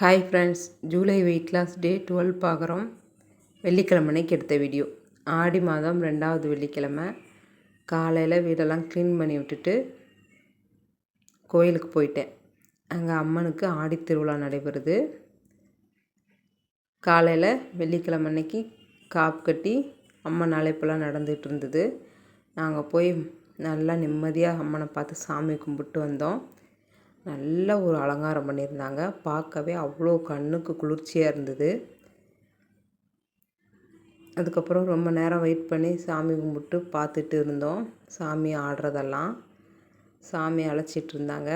Hi friends July weight loss day twelve பார்க்குறோம் வெள்ளிக்கிழமைக்கு எடுத்த வீடியோ ஆடி மாதம் ரெண்டாவது வெள்ளிக்கிழமை. காலையில் வீடெல்லாம் க்ளீன் பண்ணி விட்டுட்டு கோயிலுக்கு போயிட்டேன். அங்கே அம்மனுக்கு ஆடி திருவிழா நடைபெறுது. காலையில் வெள்ளிக்கிழமை அன்னைக்கு காப்பு கட்டி அம்மன் அழைப்பெல்லாம் நடந்துகிட்டு இருந்தது. நாங்கள் போய் நல்லா நிம்மதியாக அம்மனை பார்த்து சாமி கும்பிட்டு வந்தோம். நல்ல ஒரு அலங்காரம் பண்ணியிருந்தாங்க. பார்க்கவே அவ்வளோ கண்ணுக்கு குளிர்ச்சியாக இருந்தது. அதுக்கப்புறம் ரொம்ப நேரம் வெயிட் பண்ணி சாமி கும்பிட்டு பார்த்துட்டு இருந்தோம். சாமி ஆடுறதெல்லாம் சாமி அழைச்சிட்டு இருந்தாங்க.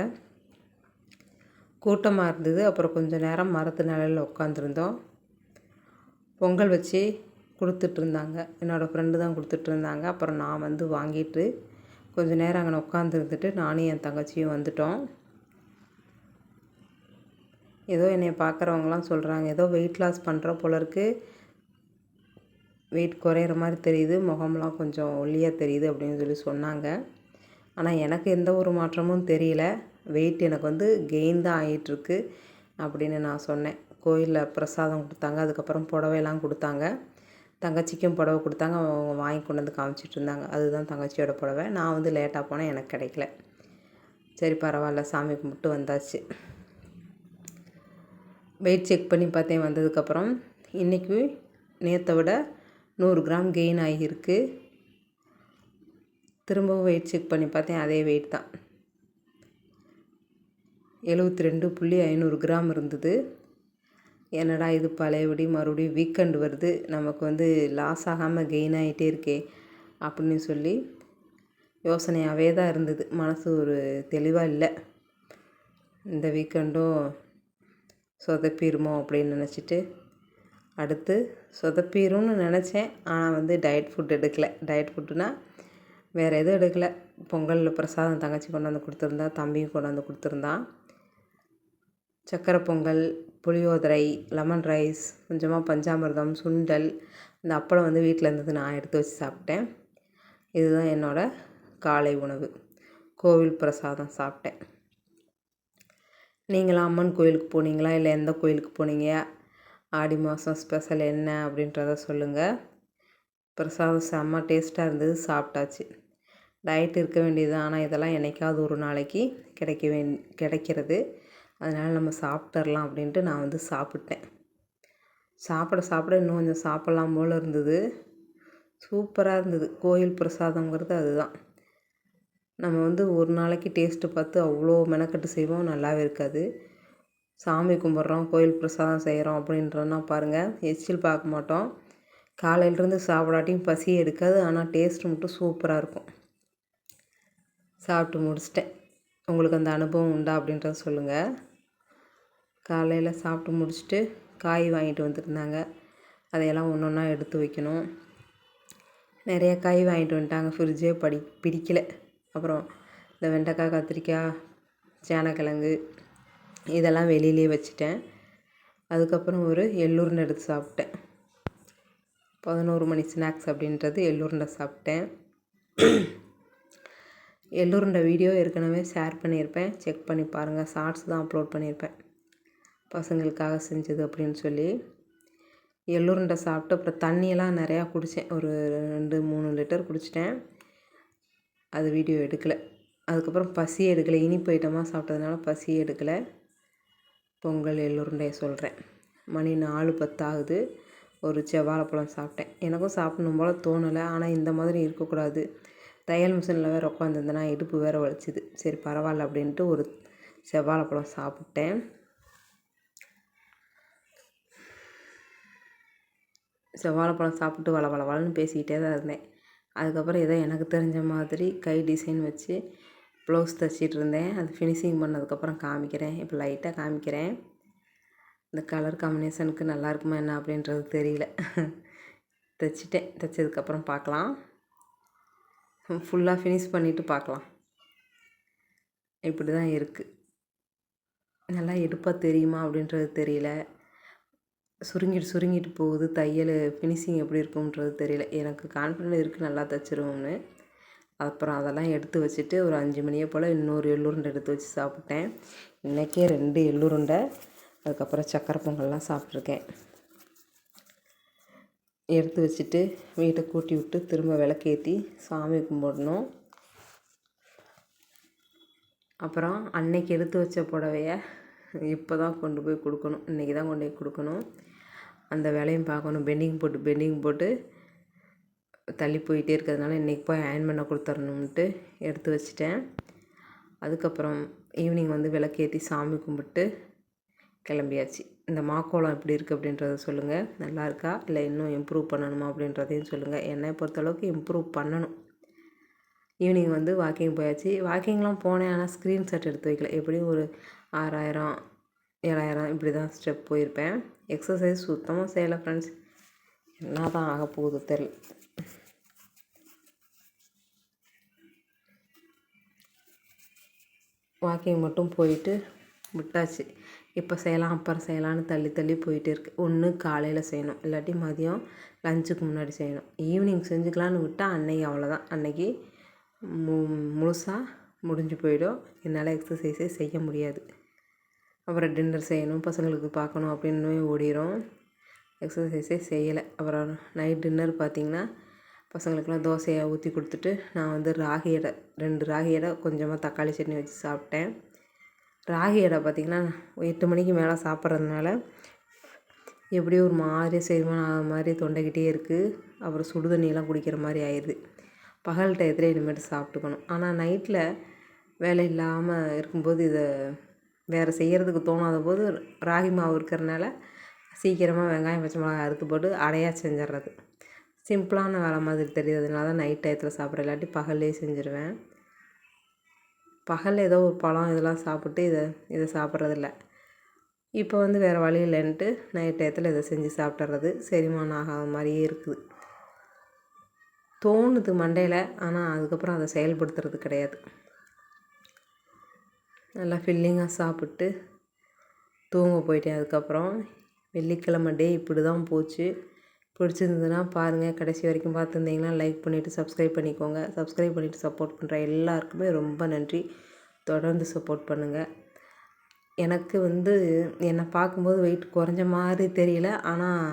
கூட்டமாக இருந்தது. அப்புறம் கொஞ்சம் நேரம் மரத்து நிலையில் உட்காந்துருந்தோம் பொங்கல் வச்சு கொடுத்துட்டு இருந்தாங்க. என்னோடய ஃப்ரெண்டு தான் கொடுத்துட்டு இருந்தாங்க. அப்புறம் நான் வந்து வாங்கிட்டு கொஞ்சம் நேரம் அங்கே உட்காந்துருந்துட்டு நானும் என் தங்கச்சியும் வந்துட்டோம். ஏதோ என்னை பார்க்குறவங்களாம் சொல்கிறாங்க ஏதோ வெயிட் லாஸ் பண்ணுற போல இருக்குது வெயிட் குறையிற மாதிரி தெரியுது. முகம்லாம் கொஞ்சம் ஒல்லியாக தெரியுது அப்படின்னு சொல்லி சொன்னாங்க. ஆனால் எனக்கு எந்த ஒரு மாற்றமும் தெரியல. வெயிட் எனக்கு வந்து கெயின் தான் ஆகிட்டுருக்கு அப்படின்னு நான் சொன்னேன். கோயிலில் பிரசாதம் கொடுத்தாங்க. அதுக்கப்புறம் புடவையெல்லாம் கொடுத்தாங்க. தங்கச்சிக்கும் புடவை கொடுத்தாங்க. அவங்க வாங்கி கொண்டு வந்து காமிச்சிட்டு இருந்தாங்க. அதுதான் தங்கச்சியோட புடவை. நான் வந்து லேட்டாக போனேன். எனக்கு கிடைக்கல. சரி பரவாயில்ல. சாமி கும்பிட்டு வந்தாச்சு. வெயிட் செக் பண்ணி பார்த்தேன் வந்ததுக்கப்புறம் இன்றைக்கி நேற்றை விட நூறு கிராம் கெயின் ஆகியிருக்கு. திரும்பவும் வெயிட் செக் பண்ணி பார்த்தேன் அதே வெயிட் தான். எழுபத்தி ரெண்டு புள்ளி ஐநூறு கிராம் இருந்தது. என்னடா இது பழையபடி மறுபடியும் வீக்கெண்டு வருது நமக்கு வந்து லாஸ் ஆகாமல் கெயின் ஆகிட்டே இருக்கே அப்படின்னு சொல்லி யோசனையாகவே தான் இருந்தது. மனசு ஒரு தெளிவாக இல்லை. இந்த வீக்கெண்டும் சொதப்பிடுமோ அப்படின்னு நினச்சிட்டு அடுத்து சொதப்பிடும்னு நினச்சேன். ஆனால் வந்து டயட் ஃபுட் எடுக்கலை. டயட் ஃபுட்டுனா வேறு எதுவும் எடுக்கலை. பொங்கலில் பிரசாதம் தங்கச்சி கொண்டாந்து கொடுத்துருந்தா தம்பியும் கொண்டாந்து கொடுத்துருந்தான். சக்கரை பொங்கல் புளியோதரை லெமன் ரைஸ் கொஞ்சமாக பஞ்சாமிர்தம் சுண்டல் இந்த அப்பளம் வந்து வீட்டில் இருந்தது நான் எடுத்து வச்சு சாப்பிட்டேன். இதுதான் என்னோடய காலை உணவு. கோவில் பிரசாதம் சாப்பிட்டேன். நீங்களாம் அம்மன் கோயிலுக்கு போனீங்களா? இல்லை எந்த கோயிலுக்கு போனீங்க? ஆடி மாதம் ஸ்பெஷல் என்ன? அப்படின்றத சொல்லுங்கள் பிரசாதம் செம்ம டேஸ்ட்டாக இருந்தது. சாப்பிட்டாச்சு. டயட் இருக்க வேண்டியது. ஆனால் இதெல்லாம் என்றைக்காவது ஒரு நாளைக்கு கிடைக்க வேண் கிடைக்கிறது. அதனால் நம்ம சாப்பிட்றலாம் அப்படின்ட்டு நான் வந்து சாப்பிட்டேன். சாப்பிட சாப்பிட இன்னும் கொஞ்சம் சாப்பிட்லாம் போல் இருந்தது. சூப்பராக இருந்தது. கோயில் பிரசாதங்கிறது அதுதான். நம்ம வந்து ஒரு நாளைக்கு டேஸ்ட்டு பார்த்து அவ்வளோ மெனக்கட்டு செய்வோம் நல்லாவே இருக்காது. சாமி கும்பிட்றோம் கோயில் பிரசாதம் செய்கிறோம் அப்படின்றனா பாருங்கள் எச்சில் பார்க்க மாட்டோம். காலையிலேருந்து சாப்பிடாட்டியும் பசி எடுக்காது ஆனால் டேஸ்ட்டு மட்டும் சூப்பராக இருக்கும். சாப்பிட்டு முடிச்சிட்டேன். உங்களுக்கு அந்த அனுபவம் உண்டா அப்படின்றத சொல்லுங்கள் காலையில் சாப்பிட்டு முடிச்சுட்டு காய் வாங்கிட்டு வந்துருந்தாங்க அதையெல்லாம் ஒன்று ஒன்றா எடுத்து வைக்கணும். நிறைய காய் வாங்கிட்டு வந்துட்டாங்க ஃப்ரிட்ஜே படி பிடிக்கல. அப்புறம் இந்த வெண்டைக்காய் கத்திரிக்காய் சேனக்கிழங்கு இதெல்லாம் வெளியிலே வச்சுட்டேன். அதுக்கப்புறம் ஒரு எள்ளுருண்டை எடுத்து சாப்பிட்டேன். பதினோரு மணி ஸ்நாக்ஸ் அப்படின்றது எள்ளுருண்டை சாப்பிட்டேன். எள்ளுருண்டை வீடியோ ஏற்கனவே ஷேர் பண்ணியிருப்பேன். செக் பண்ணி பாருங்கள் ஷார்ட்ஸ் தான் அப்லோட் பண்ணியிருப்பேன். பசங்களுக்காக செஞ்சது அப்படின்னு சொல்லி. எள்ளுருண்டை சாப்பிட்டு அப்புறம் தண்ணியெல்லாம் நிறையா குடித்தேன் ஒரு ரெண்டு மூணு லிட்டர் குடிச்சிட்டேன். அது வீடியோ எடுக்கலை. அதுக்கப்புறம் பசி எடுக்கலை. இனிப்பு ஐட்டமாக சாப்பிட்டதுனால பசி எடுக்கலை. பொங்கல் எள்ளுருண்டைய சொல்கிறேன் மணி நாலு பத்தாகுது. ஒரு செவ்வாழைப்பழம் சாப்பிட்டேன். எனக்கும் சாப்பிடணும் போல் தோணலை. ஆனால் இந்த மாதிரி இருக்கக்கூடாது. தையல் மிஷினில் வேறு உட்காந்துருந்தேன்னா இடுப்பு வேறு வலிச்சுது. சரி பரவாயில்ல அப்படின்ட்டு ஒரு செவ்வாழைப்பழம் சாப்பிட்டேன். செவ்வாழைப்பழம் சாப்பிட்டு வள வள வளன்னு பேசிக்கிட்டே தான் இருந்தேன். அதுக்கப்புறம் ஏதோ எனக்கு தெரிஞ்ச மாதிரி கை டிசைன் வச்சு ப்ளவுஸ் தைச்சிட்டு இருந்தேன். அது ஃபினிஷிங் பண்ணதுக்கப்புறம் காமிக்கிறேன். இப்போ லைட்டாக காமிக்கிறேன். இந்த கலர் காம்பினேஷனுக்கு நல்லா இருக்குமா என்ன அப்படின்றது தெரியல. தைச்சிட்டேன். தைச்சதுக்கப்புறம் பார்க்கலாம். ஃபுல்லாக ஃபினிஷ் பண்ணிவிட்டு பார்க்கலாம். இப்படி தான் இருக்குது நல்லா எடுப்பாக தெரியுமா அப்படின்றது தெரியல. சுருங்கிட்டு சுருங்கிட்டு போகுது. தையல் ஃபினிஷிங் எப்படி இருக்கும்ன்றது தெரியல. எனக்கு கான்ஃபிடென்ட் இருக்குது நல்லா தைச்சிருவோம்னு. அப்புறம் அதெல்லாம் எடுத்து வச்சுட்டு ஒரு அஞ்சு மணியை போல் இன்னொரு எள்ளுருண்டை எடுத்து வச்சு சாப்பிட்டேன். இன்றைக்கே ரெண்டு எள்ளுருண்டை அதுக்கப்புறம் சக்கரை பொங்கல்லாம் சாப்பிட்ருக்கேன் எடுத்து வச்சுட்டு வீட்டை கூட்டி விட்டு திரும்ப விளக்கேற்றி சாமி கும்பிடணும். அப்புறம் அன்னைக்கு எடுத்து வச்ச புடவைய இப்போ தான் கொண்டு போய் கொடுக்கணும். இன்றைக்கி தான் கொண்டு போய் கொடுக்கணும். அந்த வேலையும் பார்க்கணும். பெண்டிங் போட்டு பெண்டிங் போட்டு தள்ளி போயிட்டே இருக்கிறதுனால இன்றைக்கி போய் அயன் பண்ண கொடுத்துர்ணுன்ட்டு எடுத்து வச்சிட்டேன். அதுக்கப்புறம் ஈவினிங் வந்து விளக்கேற்றி சாமி கும்பிட்டு கிளம்பியாச்சு. இந்த மாக்கோளம் எப்படி இருக்குது அப்படின்றத சொல்லுங்கள் நல்லா இருக்கா? இல்லை இன்னும் இம்ப்ரூவ் பண்ணணுமா அப்படின்றதையும் சொல்லுங்கள் என்னை பொறுத்தளவுக்கு இம்ப்ரூவ் பண்ணணும். ஈவினிங் வந்து வாக்கிங் போயாச்சு. வாக்கிங்லாம் போனேன் ஆனால் ஸ்க்ரீன்ஷாட் எடுத்து வைக்கல. எப்படியும் ஒரு ஆறாயிரம் ஏழாயிரம் இப்படி தான் ஸ்டெப் போயிருப்பேன். எக்ஸசைஸ் சுத்தமாக செய்யலை ஃப்ரெண்ட்ஸ் என்ன தான் ஆக போகுது தெரில வாக்கிங் மட்டும் போயிட்டு விட்டாச்சு. இப்போ செய்யலாம் அப்புறம் செய்யலான்னு தள்ளி தள்ளி போயிட்டே இருக்குது ஒன்று காலையில் செய்யணும். இல்லாட்டி மதியம் லஞ்சுக்கு முன்னாடி செய்யணும். ஈவினிங் செஞ்சுக்கலான்னு விட்டால் அன்னைக்கு அவ்வளோதான் அன்னைக்கு மு முழுசாக முடிஞ்சு போயிடும். என்னால் எக்ஸசைஸே செய்ய முடியாது. அப்புறம் டின்னர் செய்யணும் பசங்களுக்கு பார்க்கணும் அப்படின்னு ஓடிடும் எக்ஸசைஸே செய்யலை. அப்புறம் நைட் டின்னர் பார்த்திங்கன்னா பசங்களுக்கெல்லாம் தோசையை ஊற்றி கொடுத்துட்டு நான் வந்து ராகி எடை ரெண்டு ராகி எடை கொஞ்சமாக தக்காளி சட்னி வச்சு சாப்பிட்டேன். ராகி எடை பார்த்திங்கன்னா எட்டு மணிக்கு மேலே சாப்பிட்றதுனால எப்படியும் ஒரு மாதிரி செரிமானம் ஆகிற மாதிரி தொண்டைக்கிட்டே இருக்குது அப்புறம் சுடு தண்ணியெல்லாம் குடிக்கிற மாதிரி ஆயிடுது. பகல் டயத்தில் இனிமேட்டு சாப்பிட்டுக்கணும். ஆனால் நைட்டில் வேலை இல்லாமல் இருக்கும்போது இதை வேறு செய்கிறதுக்கு தோணாத போது ராகி மாவு இருக்கிறனால சீக்கிரமாக வெங்காயம் பச்சை மிளகாய் அறுத்து போட்டு அடையாக செஞ்சிடுறது சிம்பிளான வேலை மாதிரி தெரியுறதுனால தான் நைட் டயத்தில் சாப்பிட்ற இல்லாட்டி பகல்லே செஞ்சுருவேன். பகலில் ஏதோ ஒரு பழம் இதெல்லாம் சாப்பிட்டு இதை இதை சாப்பிட்றதில்ல. இப்போ வந்து வேறு வழி இல்லைன்ட்டு நைட் டயத்தில் இதை செஞ்சு சாப்பிட்றது செரிமானம் ஆகாத மாதிரியே இருக்குது. தோணுது மண்டையில் ஆனால் அதுக்கப்புறம் அதை செயல்படுத்துறது கிடையாது. நல்லா ஃபில்லிங்காக சாப்பிட்டு தூங்க போயிட்டேன். அதுக்கப்புறம் வெள்ளிக்கிழமை டே இப்படி தான் போச்சு. பிடிச்சிருந்ததுன்னா பாருங்கள் கடைசி வரைக்கும் பார்த்துருந்தீங்கன்னா லைக் பண்ணிவிட்டு சப்ஸ்கிரைப் பண்ணிக்கோங்க. சப்ஸ்கிரைப் பண்ணிவிட்டு சப்போர்ட் பண்ணுற எல்லாருக்குமே ரொம்ப நன்றி. தொடர்ந்து சப்போர்ட் பண்ணுங்கள் எனக்கு வந்து என்னை பார்க்கும்போது வெயிட் குறைஞ்ச மாதிரி தெரியல. ஆனால்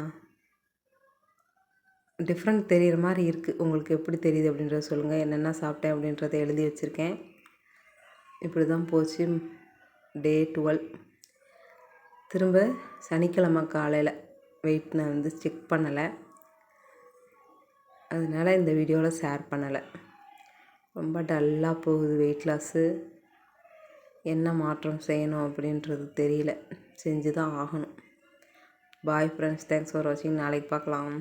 டிஃப்ரெண்ட் தெரிகிற மாதிரி இருக்குது உங்களுக்கு எப்படி தெரியுது அப்படின்றத சொல்லுங்கள் என்னென்ன சாப்பிட்டேன் அப்படின்றத எழுதி வச்சுருக்கேன். இப்படி தான் போச்சு டே டுவெல். திரும்ப சனிக்கிழமை காலையில் வெயிட் நான் வந்து செக் பண்ணலை. அதனால் இந்த வீடியோவில் ஷேர் பண்ணலை. ரொம்ப டல்லாக போகுது வெயிட் லாஸு என்ன மாற்றம் செய்யணும் அப்படின்றது தெரியல. செஞ்சு தான் ஆகணும். பாய் ஃப்ரெண்ட்ஸ் தேங்க்ஸ் ஃபார் வாட்சிங் நாளைக்கு பார்க்கலாம்.